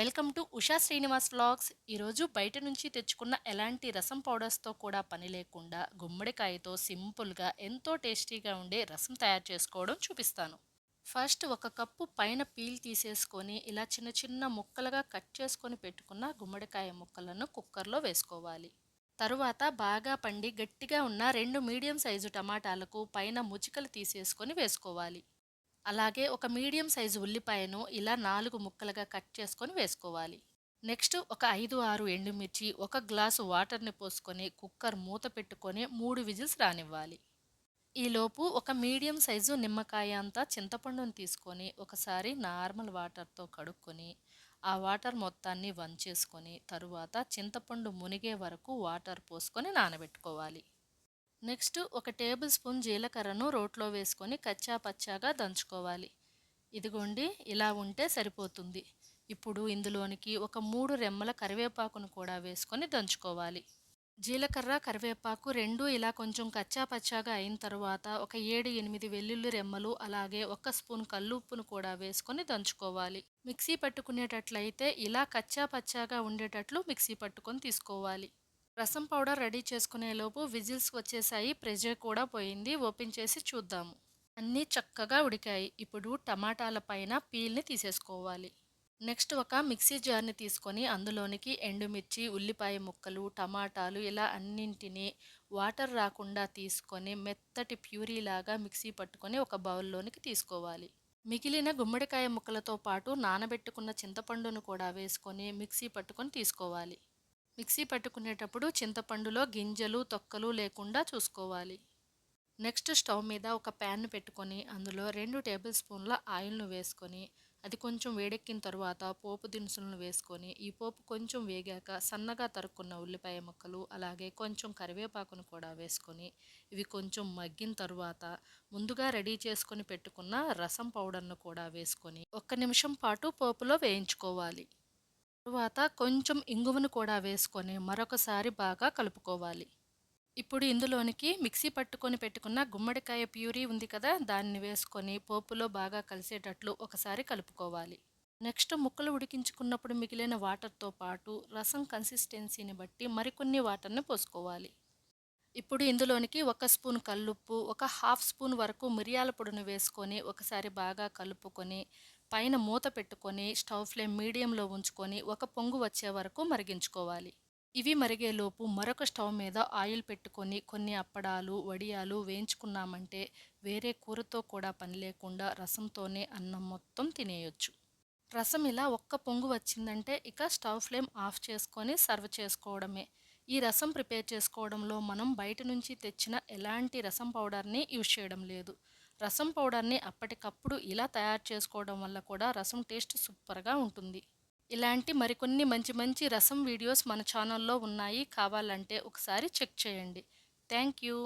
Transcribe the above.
Welcome to Usha Srinivas vlogs. ఈరోజు బయట నుంచి తెచ్చుకున్న ఎలాంటి రసం పౌడర్స్తో కూడా పని లేకుండా గుమ్మడికాయతో సింపుల్గా ఎంతో టేస్టీగా ఉండే రసం తయారు చేసుకోవడం చూపిస్తాను. ఫస్ట్ ఒక కప్పు పైన పీల్ తీసేసుకొని ఇలా చిన్న చిన్న ముక్కలుగా కట్ చేసుకొని పెట్టుకున్న గుమ్మడికాయ ముక్కలను కుక్కర్లో వేసుకోవాలి. తరువాత బాగా పండి గట్టిగా ఉన్న రెండు మీడియం సైజు టమాటాలకు పైన ముచికలు తీసేసుకొని వేసుకోవాలి. అలాగే ఒక మీడియం సైజు ఉల్లిపాయను ఇలా నాలుగు ముక్కలుగా కట్ చేసుకొని వేసుకోవాలి. నెక్స్ట్ ఒక ఐదు ఆరు ఎండుమిర్చి ఒక గ్లాసు వాటర్ని పోసుకొని కుక్కర్ మూత పెట్టుకొని మూడు విజిల్స్ రానివ్వాలి. ఈలోపు ఒక మీడియం సైజు నిమ్మకాయ అంతా చింతపండుని తీసుకొని ఒకసారి నార్మల్ వాటర్తో కడుక్కొని ఆ వాటర్ మొత్తాన్ని వంచేసుకొని తరువాత చింతపండు మునిగే వరకు వాటర్ పోసుకొని నానబెట్టుకోవాలి. నెక్స్ట్ ఒక టేబుల్ స్పూన్ జీలకర్రను రోట్లో వేసుకొని కచ్చా పచ్చాగా దంచుకోవాలి. ఇదిగోండి ఇలా ఉంటే సరిపోతుంది. ఇప్పుడు ఇందులోనికి ఒక మూడు రెమ్మల కరివేపాకును కూడా వేసుకొని దంచుకోవాలి. జీలకర్ర కరివేపాకు రెండు ఇలా కొంచెం కచ్చా పచ్చాగా అయిన తర్వాత ఒక ఏడు ఎనిమిది వెల్లుల్లి రెమ్మలు అలాగే ఒక స్పూన్ కల్లుప్పును కూడా వేసుకొని దంచుకోవాలి. మిక్సీ పట్టుకునేటట్లయితే ఇలా కచ్చా పచ్చాగా ఉండేటట్లు మిక్సీ పట్టుకొని తీసుకోవాలి. రసం పౌడర్ రెడీ చేసుకునేలోపు విజిల్స్ వచ్చేసాయి ప్రెజర్ కూడా పోయింది. ఓపెన్ చేసి చూద్దాము. అన్నీ చక్కగా ఉడికాయి. ఇప్పుడు టమాటాల పైన పీల్ని తీసేసుకోవాలి. నెక్స్ట్ ఒక మిక్సీ జార్ని తీసుకొని అందులోనికి ఎండుమిర్చి ఉల్లిపాయ ముక్కలు టమాటాలు ఇలా అన్నింటినీ వాటర్ రాకుండా తీసుకొని మెత్తటి ప్యూరీ లాగా మిక్సీ పట్టుకొని ఒక బౌల్లోనికి తీసుకోవాలి. మిగిలిన గుమ్మడికాయ ముక్కలతో పాటు నానబెట్టుకున్న చింతపండును కూడా వేసుకొని మిక్సీ పట్టుకొని తీసుకోవాలి. మిక్సీ పట్టుకునేటప్పుడు చింతపండులో గింజలు తొక్కలు లేకుండా చూసుకోవాలి. నెక్స్ట్ స్టవ్ మీద ఒక ప్యాన్ పెట్టుకొని అందులో రెండు టేబుల్ స్పూన్ల ఆయిల్ను వేసుకొని అది కొంచెం వేడెక్కిన తర్వాత పోపు దినుసులను వేసుకొని ఈ పోపు కొంచెం వేగాక సన్నగా తరుక్కున్న ఉల్లిపాయ ముక్కలు అలాగే కొంచెం కరివేపాకును కూడా వేసుకొని ఇవి కొంచెం మగ్గిన తర్వాత ముందుగా రెడీ చేసుకొని పెట్టుకున్న రసం పౌడర్ను కూడా వేసుకొని ఒక్క నిమిషం పాటు పోపులో వేయించుకోవాలి. తరువాత కొంచెం ఇంగువను కూడా వేసుకొని మరొకసారి బాగా కలుపుకోవాలి. ఇప్పుడు ఇందులోనికి మిక్సీ పట్టుకొని పెట్టుకున్న గుమ్మడికాయ ప్యూరీ ఉంది కదా దాన్ని వేసుకొని పోపులో బాగా కలిసేటట్లు ఒకసారి కలుపుకోవాలి. నెక్స్ట్ ముక్కలు ఉడికించుకున్నప్పుడు మిగిలిన వాటర్తో పాటు రసం కన్సిస్టెన్సీని బట్టి మరికొన్ని వాటర్ని పోసుకోవాలి. ఇప్పుడు ఇందులోనికి ఒక స్పూన్ కల్లుప్పు ఒక హాఫ్ స్పూన్ వరకు మిరియాల పొడిని వేసుకొని ఒకసారి బాగా కలుపుకొని పైన మూత పెట్టుకొని స్టవ్ ఫ్లేమ్ మీడియంలో ఉంచుకొని ఒక పొంగు వచ్చే వరకు మరిగించుకోవాలి. ఇవి మరిగేలోపు మరొక స్టవ్ మీద ఆయిల్ పెట్టుకొని కొన్ని అప్పడాలు వడియాలు వేయించుకున్నామంటే వేరే కూరతో కూడా పని లేకుండా రసంతోనే అన్నం మొత్తం తినేయొచ్చు. రసం ఇలా ఒక్క పొంగు వచ్చిందంటే ఇక స్టవ్ ఫ్లేమ్ ఆఫ్ చేసుకొని సర్వ్ చేసుకోవడమే. ఈ రసం ప్రిపేర్ చేసుకోవడంలో మనం బయట నుంచి తెచ్చిన ఎలాంటి రసం పౌడర్ని యూజ్ చేయడం లేదు. రసం పౌడర్ని అప్పటికప్పుడు ఇలా తయారు చేసుకోవడం వల్ల కూడా రసం టేస్ట్ సూపర్గా ఉంటుంది. ఇలాంటి మరికొన్ని మంచి మంచి రసం వీడియోస్ మన ఛానల్లో ఉన్నాయి. కావాలంటే ఒకసారి చెక్ చేయండి. Thank you